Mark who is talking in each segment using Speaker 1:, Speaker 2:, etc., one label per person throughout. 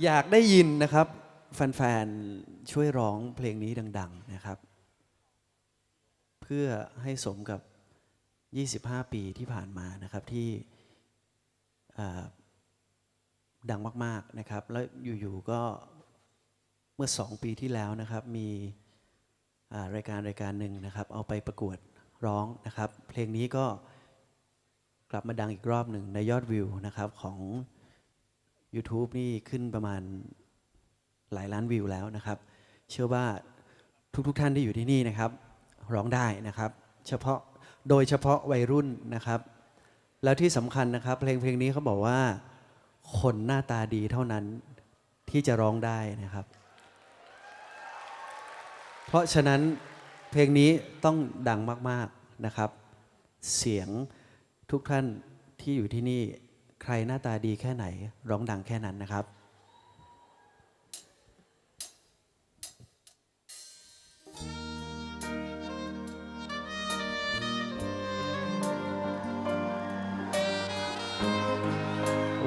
Speaker 1: อยากได้ยินนะครับ แฟนๆ ช่วยร้องเพลงนี้ดัง ๆนะครับ เพื่อให้สมกับ 25 ปีที่ผ่านมานะครับที่ดังมาก ๆนะครับ แล้วอยู่ๆก็เมื่อ 2 ปีที่แล้วนะครับ มีรายการรายการหนึ่งนะครับ เอาไปประกวดร้องนะครับ เพลงนี้ก็กลับมาดังอีกรอบหนึ่งในยอดวิวนะครับของ YouTube นี่ขึ้นประมาณหลายล้านวิวแล้วนะครับ เชื่อว่าทุกๆทท่านที่อยู่ที่นี่นะครับ ร้องได้นะครับ เฉพาะโดยเฉพาะวัยรุ่นนะครับ แล้วที่สำคัญนะครับ เพลงเพลงนี้เขาบอกว่า คนหน้าตาดีเท่านั้นที่จะร้องได้นะครับ เพราะฉะนั้นเพลงนี้ต้องดังมากๆนะครับ เสียงทุกท่านที่อยู่ที่นี่ ใครหน้าตาดีแค่ไหน ร้องดังแค่นั้นนะครับ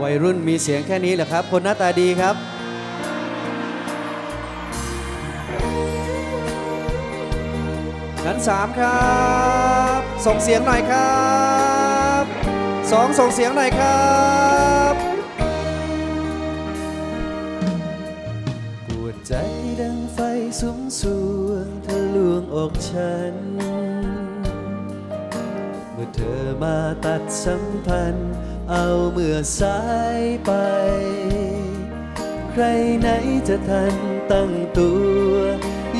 Speaker 1: วัยรุ่นมีเสียงแค่นี้เหรอครับ คนหน้าตาดีครับ ชั้นสามครับ ส่งเสียงหน่อยครับ สองส่งเสียงหน่อยครับปวดใจดังไฟสุมสวงทะลวงอกฉัน เมื่อเธอมาตัดสัมพันธ์ เอาเมื่อสายไป ใครไหนจะทันตั้งตัว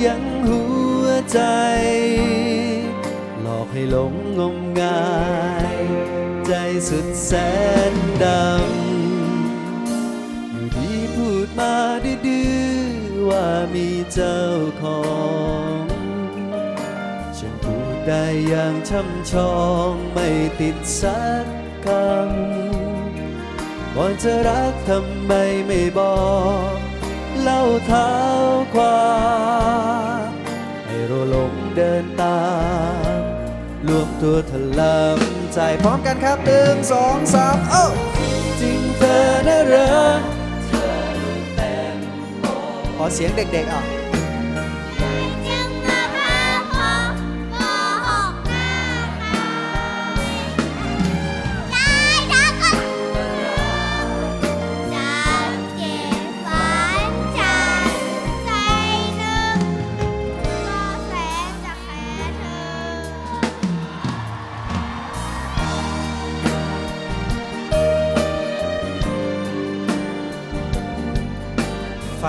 Speaker 1: ยังหัวใจ หลอกให้หลงงมงาย สุดแสนดำ อยู่ดีพูดมาดื้อว่ามีเจ้าของฉันพูดได้อย่างช่ำชองไม่ติดสักคำก่อนจะรักทำไมไม่บอกเล่าเท้าความให้เราหลงเดินตามรวมตัวถลำ ใจพร้อมกันครับหนึ่งสองสามโอ้จริงเธอนะเหรอขอเสียงเด็กๆอะ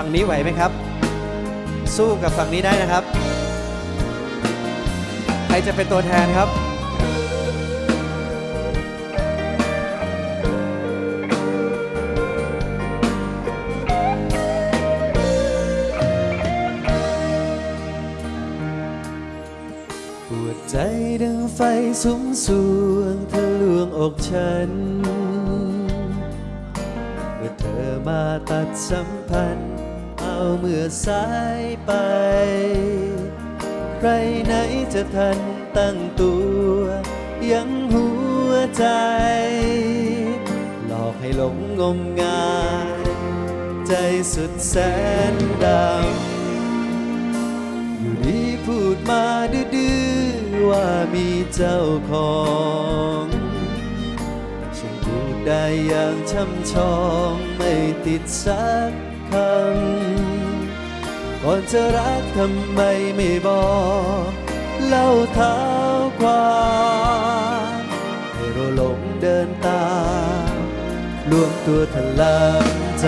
Speaker 2: งนี้ไห
Speaker 1: วไหมครับ สู้กับฝั่งนี้ได้นะครับ ใครจะเป็นตัวแทนครับปวดใจดังไฟสุมสวงทะลวงอกฉัน เมื่อเธอมาตัดสัมพันธ์ เอาเมื่อสายไป ใครไหนจะทันตั้งตัว ยังหัวใจ หลอกให้หลงงมงาย ใจสุดแสนดำอยู่ดีพูดมาดื้อว่ามีเจ้าของฉันพูดได้อย่างช่ำชองไม่ติดสัก คำ ก่อนจะรักทำไมไม่บอกเล่าเท้าความให้เราหลงเดินตามรวมตัวถลำใจ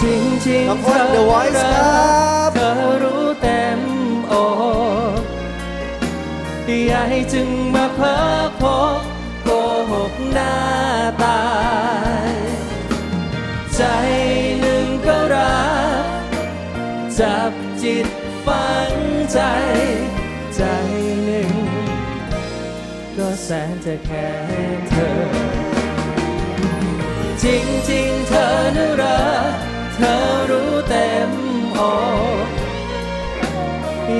Speaker 3: จริงจริง
Speaker 1: น้องอ้น The Voice ครับ
Speaker 3: เธอรู้เต็มอกอย่าให้จึงมาเพ้อพบโกหกหน้าตา ใจหนึ่ง ก็แสนจะแค่เธอ จริงจริงๆเธอนั้นรักเธอรู้เต็มอก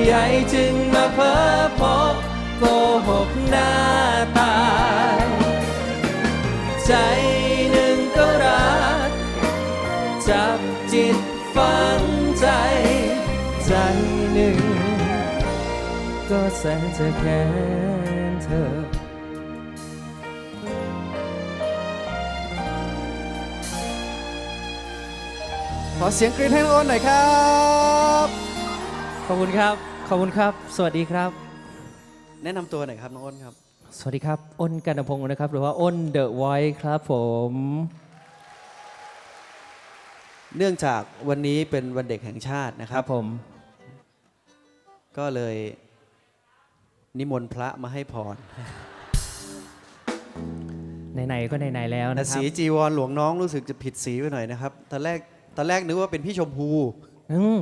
Speaker 3: ใหญ่จึงมาเพ้อพบโกหกหน้าตายใจหนึ่งก็รัก จับจิตฝัง ก็แสนจะแค้นเธอ
Speaker 1: ขอเสียงกรี๊ดให้น้องอ้นหน่อยครับ
Speaker 3: ขอบคุณครับ ขอบคุณครับ สวัสดีครับ
Speaker 1: แนะนำตัวหน่อยครับน้องอ้นครับ
Speaker 3: สวัสดีครับ อ้นกันพงศ์นะครับ หรือว่าอ้นเดอะไวท์ครับผม
Speaker 1: เนื่องจากวันนี้เป็นวันเด็กแห่งชาตินะค
Speaker 3: ค
Speaker 1: รั
Speaker 3: รับ บผม
Speaker 1: ก็เลย นิมนต์พระมาให้พร
Speaker 3: ไหนๆก็ไหนๆแล้ว
Speaker 1: แต่
Speaker 3: นะครั
Speaker 1: สี
Speaker 3: บ
Speaker 1: จีวรหลวงน้องรู้สึกจะผิดสีไปหน่อยนะครับตอนแรกตอนแรกนึกว่าเป็นพี่ชมพู
Speaker 3: อืม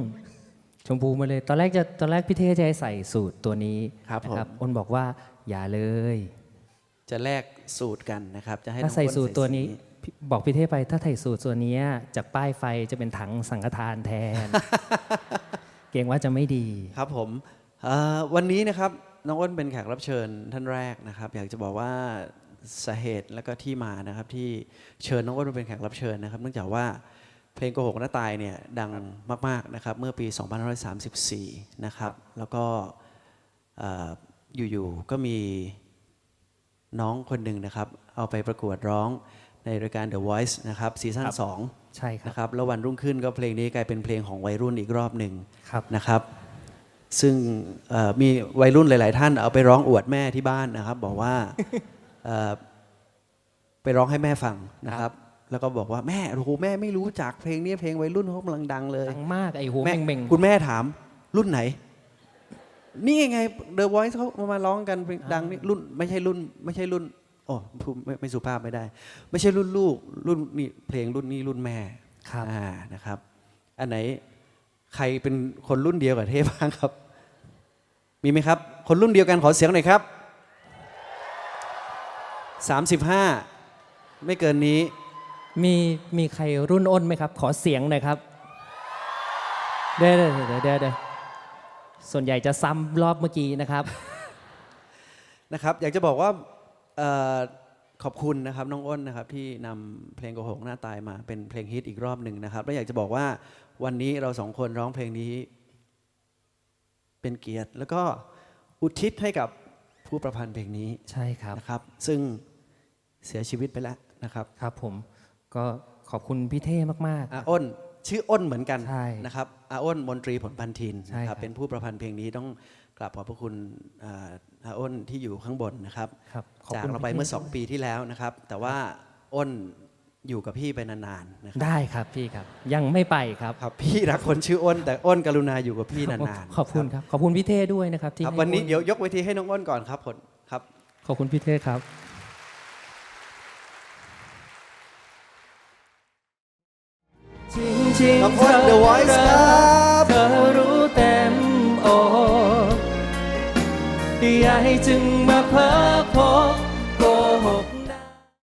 Speaker 3: ชมพูมาเลย ตอนแรกจะตอนแรกพี่เท่จะให้ใส่สูตรตัวนี้
Speaker 1: ครับ
Speaker 3: นะ
Speaker 1: ผม
Speaker 3: อ้นบอกว่าอย่าเลย
Speaker 1: จะแลกสูตรกันนะครับ จะให้น้
Speaker 3: ถ้า
Speaker 1: อง
Speaker 3: ใส่
Speaker 1: อ้น
Speaker 3: สูตรตัวนี้
Speaker 1: สี
Speaker 3: พี่บอกพี่เท่ไปถ้าใส่สูตรตัวเนี้ยจากป้ายไฟจะเป็นถังสังฆทานแทน เกรงว่าจะไม่ดี
Speaker 1: ครับผมเอ่อวันนี้นะครับ น้องอ้นเป็นแขกรับเชิญท่านแรกนะครับ อยากจะบอกว่าสาเหตุและก็ที่มานะครับ ที่เชิญน้องอ้นมาเป็นแขกรับเชิญนะครับ เนื่องจากว่าเพลงโกหกหน้าตายเนี่ยดังมาก ๆนะครับ เมื่อปี 2534 นะครับ แล้วก็เอ่ออยู่ๆก็มีน้องคนหนึ่งนะครับ เอาไปประกวดร้องในรายการ The Voice นะครับซีซั่น
Speaker 3: ครับ
Speaker 1: สอง
Speaker 3: ใช่ครับ
Speaker 1: นะครับแล้ววันรุ่งขึ้นก็เพลงนี้กลายเป็นเพลงของวัยรุ่นอีกรอบหนึ่ง
Speaker 3: ครับ
Speaker 1: นะครับ ซึ่งเอ่อมีวัยรุ่นหลาย ๆ ท่านเอาไปร้องอวดแม่ที่บ้านนะครับ บอกว่าเอ่อไปร้องให้แม่ฟังนะครับ แล้วก็บอกว่าแม่โอ้โหแม่ไม่รู้จักเพลงนี้เพลงวัยรุ่นเขากำลังดังเลย
Speaker 3: ดังมากไอ้หัว
Speaker 1: แม่
Speaker 3: เม่ง
Speaker 1: คุณแม่ถามรุ่นไหน นี่ไง The Voice เขามาร้องกันเพลงดังนี่รุ่นไม่ใช่รุ่น ไม่ใช่รุ่นโอ้พูดไม่ไม่สุภาพไม่ได้ ไม่ใช่รุ่นลูกรุ่นนี่เพลงรุ่นนี้รุ่นแม่
Speaker 3: ๆครับ
Speaker 1: อ่านะครับ อันไหน ใครเป็นคนรุ่นเดียวกับเทพบ้างครับ มีไหมครับ คนรุ่นเดียวกันขอเสียงหน่อยครับ 35 ไม่เกินนี้
Speaker 3: มีมีใครรุ่นอ้นไหมครับ ขอเสียงหน่อยครับ เดี๋ยวเดี๋ยวเดี๋ยวเดี๋ยวเดี๋ยวส่วนใหญ่จะซ้ำรอบเมื่อกี้นะครับ
Speaker 1: นะครับ อยากจะบอกว่าเอ่อ ขอบคุณนะครับน้องอ้นนะครับที่นำเพลงโกหกหน้าตายมาเป็นเพลงฮิตอีกรอบหนึ่งนะครับแล้วอยากจะบอกว่าวันนี้เราสองคนร้องเพลงนี้ เป็นเกียรติ แล้วก็อุทิศให้กับผู้ประพันธ์เพลงนี้
Speaker 3: ใช่ครับ
Speaker 1: นะครับ ซึ่งเสียชีวิตไปแล้วนะครับ
Speaker 3: ครับผมก็ขอบคุณพี่เท่มาก
Speaker 1: อาอ้นชื่ออ้นเหมือนกัน
Speaker 3: ใช่
Speaker 1: นะครับอาอ้นมนตรีผลพันธิน
Speaker 3: ใช่
Speaker 1: นะค
Speaker 3: ครั
Speaker 1: รับบเป็นผู้ประพันธ์เพลงนี้ต้องกราบขอบพระคุณอ่า อาอ้นที่อยู่ข้างบนนะครับ
Speaker 3: ๆครับขอบ
Speaker 1: จาก
Speaker 3: คุณ
Speaker 1: เราไป
Speaker 3: พี่ท่
Speaker 1: เมื่อ 2 ปีที่แล้วนะครับ แต่ว่าอ้นอยู่กับพี่ไปนานๆนะครับ
Speaker 3: ได้ครับพี่ครับ ยังไม่ไปครับ
Speaker 1: ครับพี่รักคนชื่ออ้น แต่อ้นกรุณาอยู่กับพี่นานๆ
Speaker 3: ขอบคุณครับ ขอบคุณพี่เท่ด้วยนะครับที่
Speaker 1: ครับ
Speaker 3: ให้
Speaker 1: วันนี้
Speaker 3: อ้
Speaker 1: เดี๋ยวยกเวทีให้น้องอ้นก่อนครับผลครับ
Speaker 3: ขอบคุณพี่เท่ครับจริงๆ
Speaker 1: น้องอ้น The Voice ครับ
Speaker 3: จึงมาเพ้อ